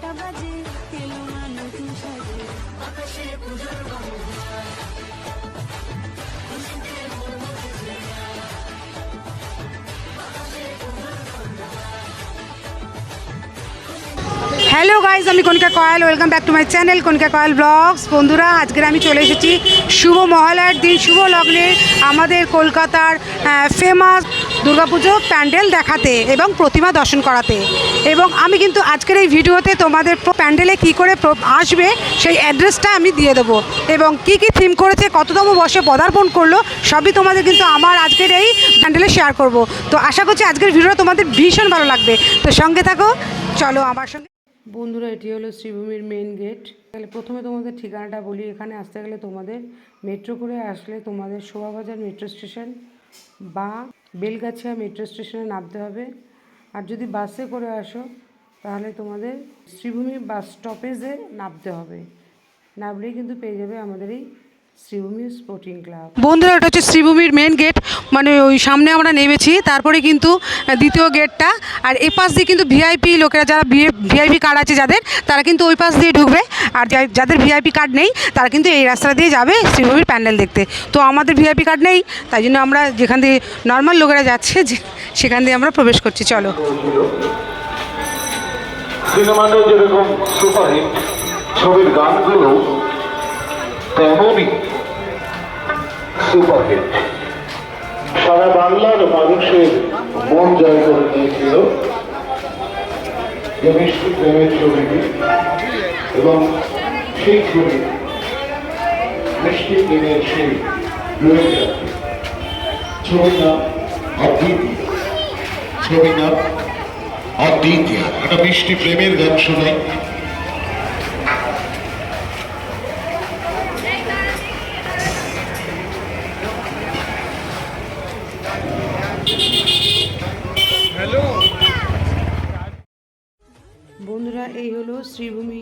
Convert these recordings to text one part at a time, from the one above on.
ছটা বাজে এলো মা নতুন সাজে আকাশে পুজোর হ্যালো গাইজ আমি Kanika Kayal welcome back to my channel Kanika Kayal vlogs বন্ধুরা আজকের আমি চলে এসেছি শুভ মহালয়ার দিন শুভ লগ্নে আমাদের কলকাতার ফেমাস দুর্গাপুজো প্যান্ডেল দেখাতে এবং প্রতিমা দর্শন করাতে। এবং আমি কিন্তু আজকের এই ভিডিওতে তোমাদের প্যান্ডেলে কি করে আসবে সেই অ্যাড্রেসটা আমি দিয়ে দেবো। এবং কি কি থিম করেছে, কততম বর্ষে পদার্পণ করল, সবই তোমাদের কিন্তু আমার আজকের এই প্যান্ডেলে শেয়ার করব। তো আশা করছি আজকের ভিডিওটা তোমাদের ভীষণ ভালো লাগবে। তো সঙ্গে থাকো, চলো আমার সঙ্গে। বন্ধুরা, এটি হলো শ্রীভূমির মেন গেট তাহলে প্রথমে তোমাদের ঠিকানাটা বলি। এখানে আসতে গেলে তোমাদের মেট্রো করে আসলে তোমাদের শোভাবাজার মেট্রো স্টেশন বা বেলগাছিয়া মেট্রো স্টেশনে নামতে হবে। আর যদি বাসে করে আসো, তাহলে তোমাদের শ্রীভূমি বাস স্টপেজে নামতে হবে। নামলেই কিন্তু পেয়ে যাবে আমাদের এই শ্রীভূমি স্পোর্টিং ক্লাব বন্ধুরা এটা হচ্ছে শ্রীভূমির মেন গেট মানে ওই সামনে আমরা নেমেছি তারপরে কিন্তু দ্বিতীয় গেটটা আর এই পাশ দিয়ে কিন্তু ভিআইপি লোকেরা যারা ভিআইপি কার্ড আছে যাদের তারা কিন্তু ওই পাশ দিয়ে ঢুকবে। আর যাদের ভিআইপি কার্ড নেই তারা কিন্তু এই রাস্তা দিয়ে যাবে শ্রীভূমির প্যান্ডেল দেখতে। তো আমাদের ভিআইপি কার্ড নেই তাই জন্য আমরা যেখান দিয়ে নর্মাল লোকেরা যাচ্ছে সেখান দিয়ে আমরা প্রবেশ করছি। চলো। ছিল সিনেমাতে যেরকম সুপারহিট ছবির গানগুলো তেমনই সুপারহিট সারা বাংলার মানুষের মন জয় করে নিয়েছিল মিষ্টি প্রেমের ছবিটি এবং সেই ছবি মিষ্টি প্রেমের সেই ছবির নাম অদ্বিতীয়। ছবির নাম অদ্বিতীয়। একটা মিষ্টি প্রেমের গান শোনাই। শ্রীভূমি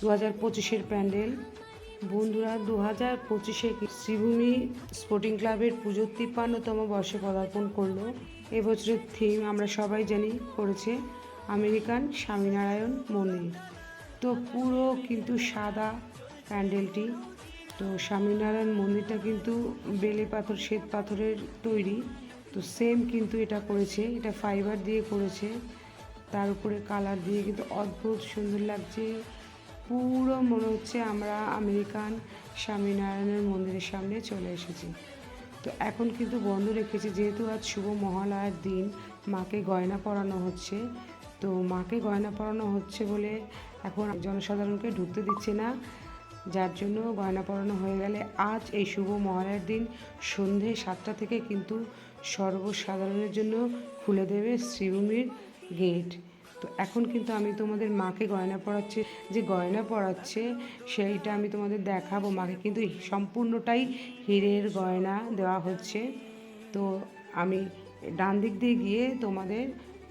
দু হাজার পঁচিশের প্যান্ডেল। বন্ধুরা দু হাজার পঁচিশে শ্রীভূমি স্পোর্টিং ক্লাবের পুজোর তিপ্পান্নতম বর্ষে পদার্পণ করল। এবছরের থিম আমরা সবাই জানি, করেছে আমেরিকান স্বামীনারায়ণ মন্দির। তো পুরো কিন্তু সাদা প্যান্ডেলটি। তো স্বামীনারায়ণ মন্দিরটা কিন্তু বেলে পাথর, শ্বেত পাথরের তৈরি। তো সেম কিন্তু এটা করেছে, এটা ফাইবার দিয়ে করেছে। তার উপরে কালার দিয়ে কিন্তু অদ্ভুত সুন্দর লাগছে। পুরো মনে হচ্ছে আমরা আমেরিকান স্বামীনারায়ণের মন্দিরের সামনে চলে এসেছি। তো এখন কিন্তু বন্ধ রেখেছি, যেহেতু আজ শুভ মহালয়ার দিন, মাকে গয়না পরানো হচ্ছে। তো মাকে গয়না পরানো হচ্ছে বলে এখন জনসাধারণকে ঢুকতে দিচ্ছে না। যার জন্য গয়না পরানো হয়ে গেলে আজ এই শুভ মহালয়ার দিন সন্ধে সাতটা থেকে কিন্তু সর্বসাধারণের জন্য খুলে দেবে শ্রীভূমির গেট তো এখন কিন্তু আমি তোমাদের মাকে গয়না পরাচ্ছি, যে গয়না পরাচ্ছে সেইটা আমি তোমাদের দেখাবো মাকে। কিন্তু সম্পূর্ণটাই হীরের গয়না দেওয়া হচ্ছে। তো আমি ডান দিক দিয়ে গিয়ে তোমাদের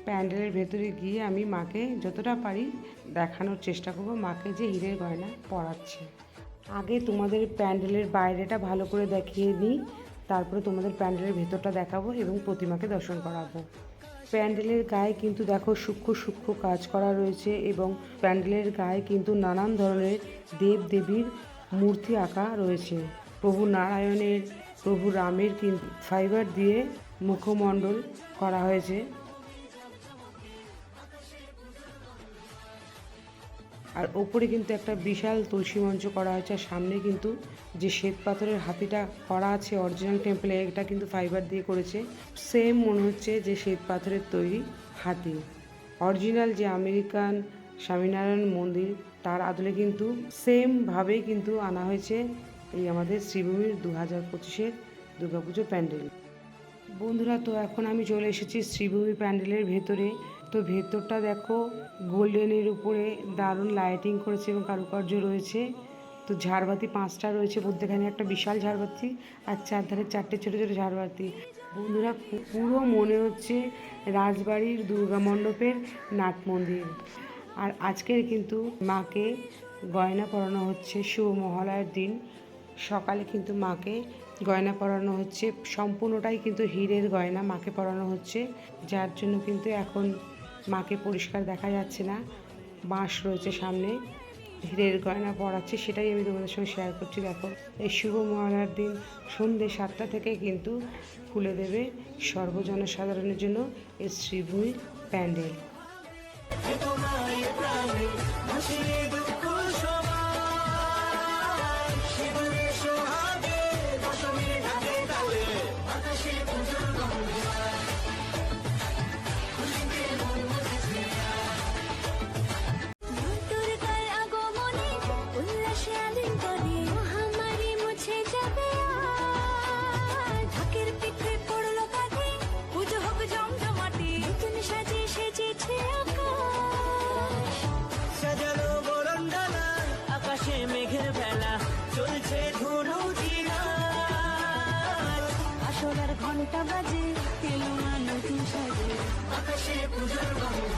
প্যান্ডেলের ভেতরে গিয়ে আমি মাকে যতটা পারি দেখানোর চেষ্টা করব, মাকে যে হীরের গয়না পরাচ্ছে। আগে তোমাদের প্যান্ডেলের বাইরেটা ভালো করে দেখিয়ে নিই তারপরে তোমাদের প্যান্ডেলের ভেতরটা দেখাবো এবং প্রতিমাকে দর্শন করাবো। প্যান্ডেলের গায়ে কিন্তু দেখো সূক্ষ্ম সূক্ষ্ম কাজ করা রয়েছে এবং প্যান্ডেলের গায়ে কিন্তু নানান ধরনের দেব দেবীর মূর্তি আঁকা রয়েছে। প্রভু নারায়ণের, প্রভু রামের কিন্তু ফাইবার দিয়ে মুখমণ্ডল করা হয়েছে। আর ওপরে কিন্তু একটা বিশাল তুলসী মঞ্চ করা হয়েছে আর সামনে কিন্তু যে শ্বেত পাথরের হাতিটা করা আছে অরিজিনাল টেম্পলে এটা কিন্তু ফাইবার দিয়ে করেছে। সেম মনে হচ্ছে যে শ্বেত পাথরের তৈরি হাতি। অরিজিনাল যে আমেরিকান স্বামীনারায়ণ মন্দির, তার আদলে কিন্তু সেমভাবেই কিন্তু আনা হয়েছে এই আমাদের শ্রীভূমির দু হাজার পঁচিশের দুর্গাপুজো প্যান্ডেল। বন্ধুরা, তো এখন আমি চলে এসেছি শ্রীভূমি প্যান্ডেলের ভেতরে। তো ভেতরটা দেখো গোল্ডেনের উপরে দারুণ লাইটিং করেছে এবং কারুকার্য রয়েছে। তো ঝাড়বাতি পাঁচটা রয়েছে মধ্যেখানে একটা বিশাল ঝাড়বাতি আর চারধারে চারটে ছোটো ছোটো ঝাড়বাতি। বন্ধুরা পুরো মনে হচ্ছে রাজবাড়ির দুর্গা মণ্ডপের নাট মন্দির। আর আজকের কিন্তু মাকে গয়না পরানো হচ্ছে, শুভ মহালয়ার দিন। সকালে কিন্তু মাকে গয়না পরানো হচ্ছে, সম্পূর্ণটাই কিন্তু হীরের গয়না মাকে পরানো হচ্ছে। যার জন্য কিন্তু এখন মাকে পরিষ্কার দেখা যাচ্ছে না। বাঁশ রয়েছে সামনে। হীরের গয়না পড়াচ্ছে সেটাই আমি তোমাদের সঙ্গে শেয়ার করছি। দেখো, এই শুভ মহানার দিন সন্ধ্যে সাতটা থেকে কিন্তু খুলে দেবে সর্বজনসাধারণের জন্য এই শ্রীভূমি প্যান্ডেল। বেলা চলছে ধনু আসলার ঘণ্টা বাজে এলো নতুন সাজে আকাশে পুজোর গন্ধ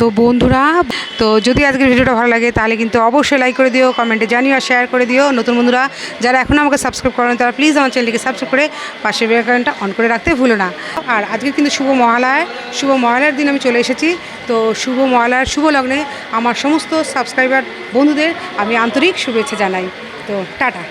তো বন্ধুরা, তো যদি আজকের ভিডিওটা ভালো লাগে, তাহলে কিন্তু অবশ্যই লাইক করে দিও, কমেন্টে জানিও আর শেয়ার করে দিও। নতুন বন্ধুরা, যারা এখন আমাকে সাবস্ক্রাইব করেন, তারা প্লিজ আমার চ্যানেলটিকে সাবস্ক্রাইব করে পাশে বেলাইকনটা অন করে রাখতে ভুলো না। আর আজকে কিন্তু শুভ মহালয় শুভ মহালয়ার দিন আমি চলে এসেছি। তো শুভ মহালয়ার, শুভ লগ্নে আমার সমস্ত সাবস্ক্রাইবার বন্ধুদের আমি আন্তরিক শুভেচ্ছা জানাই। তো টাটা।